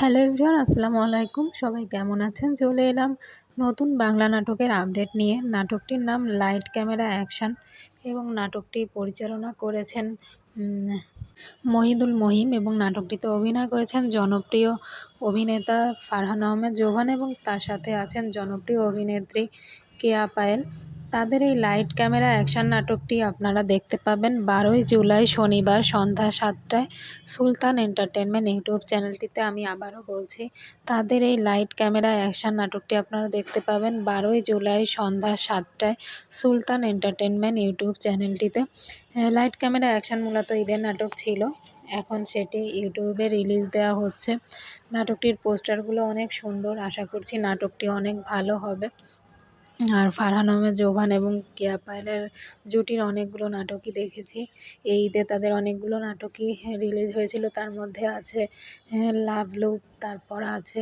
Hello everyone, আসসালামু আলাইকুম। সবাই কেমন আছেন? চলে এলাম নতুন বাংলা নাটকের আপডেট নিয়ে। নাটকটির নাম লাইট ক্যামেরা অ্যাকশান এবং নাটকটি পরিচালনা করেছেন মহিদুল মহিম এবং নাটকটিতে অভিনয় করেছেন জনপ্রিয় অভিনেতা ফারহান আহমেদ জোভান এবং তার সাথে আছেন জনপ্রিয় অভিনেত্রী কেয়া পায়েল। তাদের এই লাইট ক্যামেরা অ্যাকশান নাটকটি আপনারা দেখতে পাবেন বারোই জুলাই শনিবার সন্ধ্যা সাতটায় সুলতান এন্টারটেনমেন্ট ইউটিউব চ্যানেলটিতে আমি আবারও বলছি, তাদের এই লাইট ক্যামেরা অ্যাকশান নাটকটি আপনারা দেখতে পাবেন বারোই জুলাই সন্ধ্যা সাতটায় সুলতান এন্টারটেনমেন্ট ইউটিউব চ্যানেলটিতে। লাইট ক্যামেরা অ্যাকশান মূলত ঈদের নাটক ছিল, এখন সেটি ইউটিউবে রিলিজ দেওয়া হচ্ছে। নাটকটির পোস্টারগুলো অনেক সুন্দর, আশা করছি নাটকটি অনেক ভালো হবে। আর ফারহান আহমেদ জোবান এবং কেয়া পায়েলের জুটির অনেকগুলো নাটকই দেখেছি। এই ঈদে তাদের অনেকগুলো নাটকই রিলিজ হয়েছিল। তার মধ্যে আছে লাভ লুপ তারপর আছে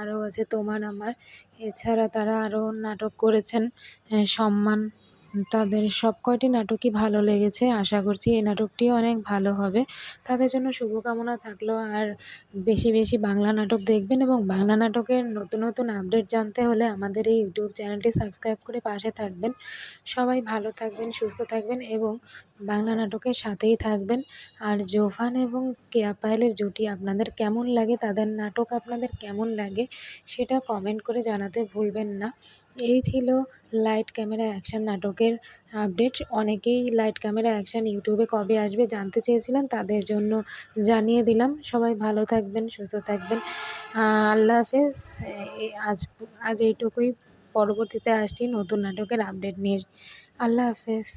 আরও আছে, তোমার আমার। এছাড়া তারা আরও নাটক করেছেন সম্মান তাদের সব কয়টি নাটকই ভালো লেগেছে, আশা করছি এই নাটকটিও অনেক ভালো হবে। তাদের জন্য শুভকামনা থাকল, আর বেশি বেশি বাংলা নাটক দেখবেন এবং বাংলা নাটকের নতুন নতুন আপডেট জানতে হলে আমাদের এই ইউটিউব চ্যানেলটি সাবস্ক্রাইব করে পাশে থাকবেন। সবাই ভালো থাকবেন, সুস্থ থাকবেন এবং বাংলা নাটকের সাথেই থাকবেন। আর জোভান এবং কেয়া পায়েলের জুটি আপনাদের কেমন লাগে, তাদের নাটক আপনাদের কেমন লাগে, সেটা কমেন্ট করে জানাতে ভুলবেন না। এই ছিল লাইট ক্যামেরা অ্যাকশান নাটকের আপডেট। অনেকেই লাইট ক্যামেরা অ্যাকশান ইউটিউবে কবে আসবে জানতে চেয়েছিলেন, তাদের জন্য জানিয়ে দিলাম। সবাই ভালো থাকবেন, সুস্থ থাকবেন। আল্লাহ হাফেজ। আজ আজ এইটুকুই। পরবর্তীতে আসছি নতুন নাটকের আপডেট নিয়ে। আল্লাহ হাফেজ।